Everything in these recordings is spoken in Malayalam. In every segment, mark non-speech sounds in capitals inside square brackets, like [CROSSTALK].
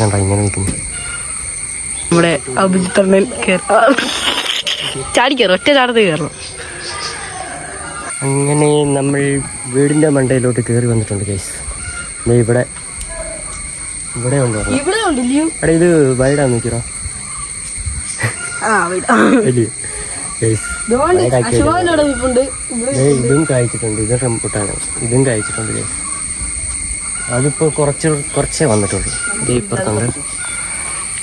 കണ്ട ഇങ്ങനെ നിൽക്കുന്നു. നമ്മുടെ അഭിജിത്തണ്ണൻ ചാടി കയറും ഒറ്റ ചാടത്ത് കയറണം അങ്ങനെ നമ്മൾ വീടിന്റെ മണ്ടയിലോട്ട് കയറി വന്നിട്ടുണ്ട് കേസ് ഇവിടെ ഇവിടെ ഉണ്ടോ? അവിടെ ഇത് വൈഡാന്ന് നോക്കിയോ നിൽപ്പുണ്ട്. ഇതും കായ്ച്ചിട്ടുണ്ട് ഇത് റംബുട്ടാണ്. ഇതും കായ്ച്ചിട്ടുണ്ട് കേസ് അതിപ്പോ കുറച്ച് കുറച്ചേ വന്നിട്ടുള്ളൂ. ഇത് ഇപ്പുറത്തുണ്ട്.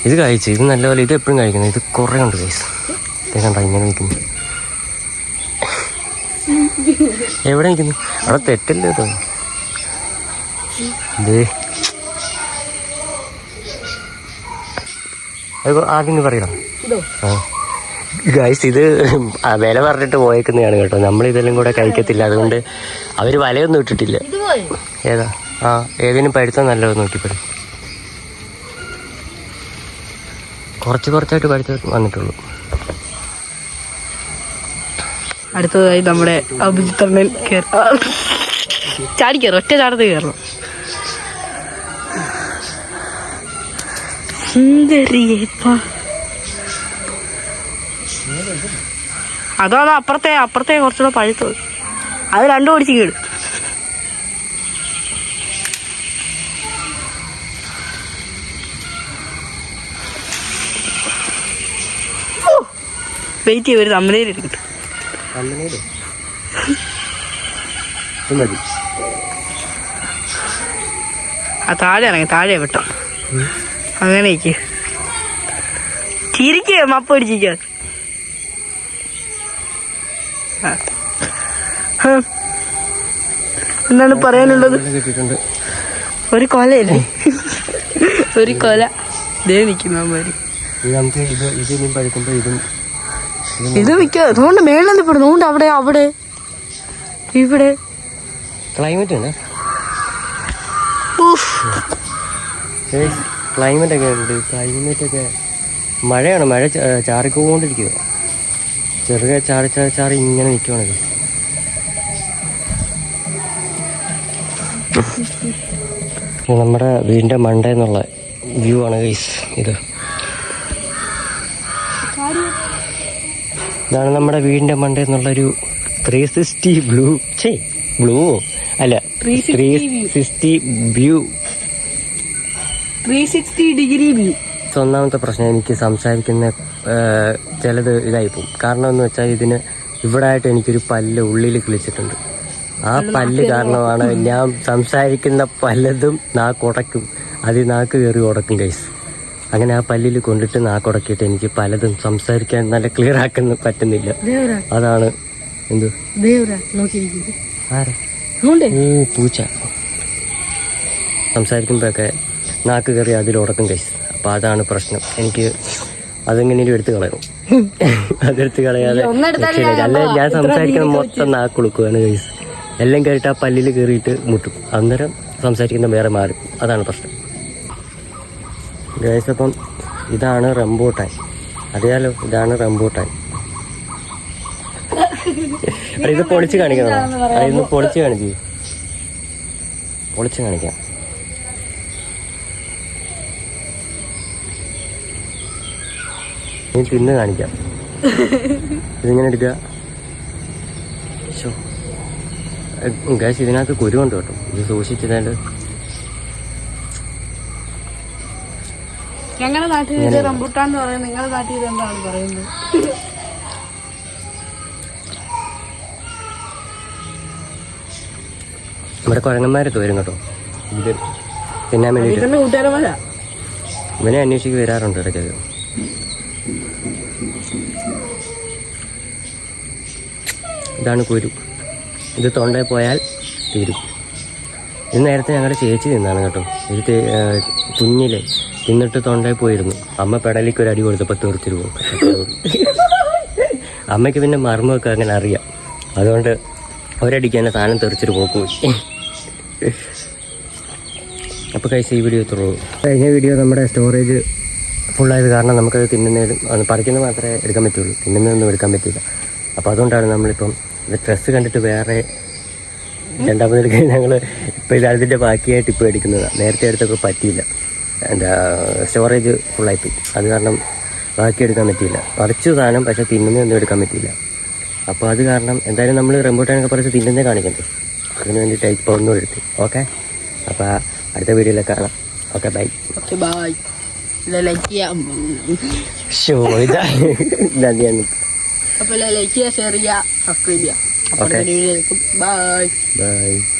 ഇത് കഴിച്ചു ഇത് നല്ലപോലെ ഇത് എപ്പോഴും കഴിക്കുന്നത്? ഇത് കുറേ ഉണ്ട് കേസ് ഇത് കണ്ട ഇങ്ങനെ നിൽക്കുന്നു. എവിടെ നിൽക്കുന്നു? അവിടെ തെറ്റല്ലേ കേട്ടോ ദേ. അത് ആദ്യം പറയണം. ഇതോ ആ. ഗൈസ് ഇത് വില പറഞ്ഞിട്ട് പോയേക്കുന്നതാണ് കേട്ടോ. നമ്മൾ ഇതെല്ലാം കൂടെ കഴിക്കത്തില്ല. അതുകൊണ്ട് അവർ വലയൊന്നും ഇട്ടിട്ടില്ല. ഇത് ഏതാ? ആ ഏതിനും പഴുത്താൽ നല്ലത് നോക്കിപ്പോഴും കുറച്ച് കുറച്ചായിട്ട് പഴുത്ത് വന്നിട്ടുള്ളൂ. അടുത്തതായി നമ്മുടെ അഭിജിത്തണ്ണൻ കയറും ഒറ്റ ചാടത്ത് കയറണം സുന്ദരിയേപ്പാ. അതോ അതോ അപ്പുറത്തെ അപ്പുറത്തെ കുറച്ചുകൂടെ പഴുത്തത് അത് രണ്ടും ഓടിച്ച് കേട് വെയിറ്റ് ചെയ്യും ഒരു തമ്മനയിൽ എടുക്കട്ടെ ആ താഴെ ഇറങ്ങി താഴെ വിട്ടോ. അങ്ങനെ ചിരിക്കുക മപ്പ പിടിച്ചിരിക്കുക എന്താണ് പറയാനുള്ളത്? ഒരു കൊലയല്ലേ? ഒരു കൊല. ദേ നിൽക്കുന്നു അമ്മമാര് ഇത് നമുക്ക് ഇത് ഇത് ഇനിയും പഴുക്കുമ്പോൾ ഇതും ഇത് മിക്ക അതുകൊണ്ട് മേളിൽ പെടുന്നു അതുകൊണ്ട് അവിടെ അവിടെ. ഇവിടെ. ക്ലൈമറ്റ് ഉണ്ട്. ക്ലൈമറ്റ് ഒക്കെ ഉണ്ട്. ക്ലൈമറ്റ് ഒക്കെ മഴയാണ്. മഴ ചാറിക്കൊണ്ടിരിക്കുക ചെറുക ചാറി ചാറി ചാറി ഇങ്ങനെ നിൽക്കുകയാണിത് നമ്മുടെ വീടിന്റെ മണ്ടേന്നുള്ള വ്യൂ ആണ് ഗൈസ് ഇത്. ഇതാണ് നമ്മുടെ വീടിന്റെ മണ്ടയെന്നുള്ളൊരു ത്രീ സിക്സ്റ്റി ബ്ലൂ ചേ ബ്ലൂ അല്ല 360 three. Sixty view three sixty degree view ഒന്നാമത്തെ പ്രശ്നം എനിക്ക് സംസാരിക്കുന്ന ചിലത് ഇതായി പോകും. കാരണം എന്ന് വെച്ചാൽ ഇതിന് ഇവിടെ ആയിട്ട് എനിക്കൊരു പല്ല് ഉള്ളിൽ കിളിച്ചിട്ടുണ്ട്. ആ പല്ല് കാരണമാണ് ഞാൻ സംസാരിക്കുന്ന പലതും നാക്ക് ഉടക്കും അത് നാക്ക് കയറി ഉടക്കും കൈസ് അങ്ങനെ ആ പല്ലിൽ കൊണ്ടിട്ട് നാക്കുടക്കിയിട്ട് എനിക്ക് പലതും സംസാരിക്കാൻ നല്ല ക്ലിയർ ആക്കാൻ പറ്റുന്നില്ല. അതാണ് എന്ത്? പൂച്ച. സംസാരിക്കുമ്പോഴൊക്കെ നാക്ക് കയറി അതിൽ ഉടക്കും കൈസ് അപ്പോൾ അതാണ് പ്രശ്നം. എനിക്ക് അതെങ്ങനെയും എടുത്ത് കളയണം അതെടുത്ത് കളയാതെ അല്ലെ ഞാൻ സംസാരിക്കുന്ന മൊത്തം നാക്ക് കൊടുക്കുകയാണ് കൈസ് എല്ലാം കേട്ട് ആ പല്ലിൽ കയറിയിട്ട് മുട്ടും. അന്നേരം സംസാരിക്കുന്ന വേറെ മാറും. അതാണ് പ്രശ്നം. ഗൈസ് അപ്പം ഇതാണ് റംബൂട്ടാൻ. അറിയാലോ ഇതാണ് റംബൂട്ടാൻ. എടാ, ഇത് പൊളിച്ച് കാണിക്കണം ഇന്ന് പൊളിച്ച് കാണിച്ചു പൊളിച്ച് കാണിക്കാം. ഇനി തിന്ന് കാണിക്കാം. ഇതിങ്ങനെ എടുക്കുക. ഗാസ് ഇതിനകത്ത് കുരുണ്ട് കേട്ടോ. ഇത് സൂക്ഷിച്ചതായിട്ട് ഞങ്ങളുടെ നാട്ടിൽ ഇത് റംബുട്ടാൻ എന്ന് പറയുന്നത് നിങ്ങളുടെ നാട്ടിൽ ഇത് എന്താണ് പറയുന്നത്? നമ്മുടെ കുഴങ്ങന്മാരൊക്കെ വരും കേട്ടോ. ഇത് തിന്നാൻ വേണ്ടിയിട്ട് കൂട്ടുകാരന്മാരാ? ഇവനെ അന്വേഷിച്ച് വരാറുണ്ട് ഇടയ്ക്കൊക്കെ ഇതാണ് കുരു. ഇത് തൊണ്ടയിൽ പോയാൽ തീരും. ഇത് നേരത്തെ ഞങ്ങളുടെ ചേച്ചി തിന്നാണ് കേട്ടോ. ഇത് കുഞ്ഞിലെ തിന്നിട്ട് തൊണ്ടയിൽ പോയിരുന്നു. അമ്മ പെടലിക്ക് ഒരു അടി കൊടുത്തപ്പോൾ തീർത്തിരു അമ്മയ്ക്ക് പിന്നെ മർമ്മമൊക്കെ അങ്ങനെ അറിയാം. അതുകൊണ്ട് ഒരടിക്ക് തന്നെ സാധനം തെറിച്ചിട്ട് പോക്കുപോയി അപ്പോൾ കഴിച്ച ഈ വീഡിയോ ഇത്രയുള്ളൂ കഴിഞ്ഞ വീഡിയോ നമ്മുടെ സ്റ്റോറേജ് ഫുള്ളായത് കാരണം നമുക്കത് തിന്നുന്നതിലും പറിക്കുന്നത് മാത്രമേ എടുക്കാൻ പറ്റുള്ളൂ. തിന്നുന്നതൊന്നും എടുക്കാൻ പറ്റില്ല. അപ്പോൾ അതുകൊണ്ടാണ് നമ്മളിപ്പം ഇത് ഡ്രസ്സ് കണ്ടിട്ട് വേറെ രണ്ടാമത് എടുക്കാൻ [LAUGHS] ഞങ്ങൾ ഇപ്പോൾ ഇത് അതിന്റെ ബാക്കിയായിട്ട് ഇപ്പോൾ എടുക്കുന്നതാണ് നേരത്തെ എടുത്തൊക്കെ പറ്റിയില്ല. എന്താ സ്റ്റോറേജ് ഫുള്ളായിപ്പോയി അത് കാരണം ബാക്കി എടുക്കാൻ പറ്റിയില്ല. പറിച്ചു സാധനം പക്ഷെ തിന്നുന്നൊന്നും എടുക്കാൻ പറ്റിയില്ല. അപ്പോൾ അത് കാരണം എന്തായാലും നമ്മൾ റെമ്പോട്ടാനൊക്കെ പറിച്ച് തിന്നുന്നേ കാണിക്കണ്ടേ? അതിന് വേണ്ടിയിട്ട് ഇപ്പോൾ ഒന്നും എടുത്ത്. ഓക്കെ? അപ്പോൾ അടുത്ത വീഡിയോയിലൊക്കെ കാണാം. Okay bye. Okay bye. Like ചെയ്യാം. ഷോ ഇതാ. നന്ദിയാണ് അപ്പോൾ ലൈക്ക് ചെയ്യുക ഷെയർ ചെയ്യുക സബ്സ്ക്രൈബ് ചെയ്യുക അപ്പോൾ ബായ് ബൈ.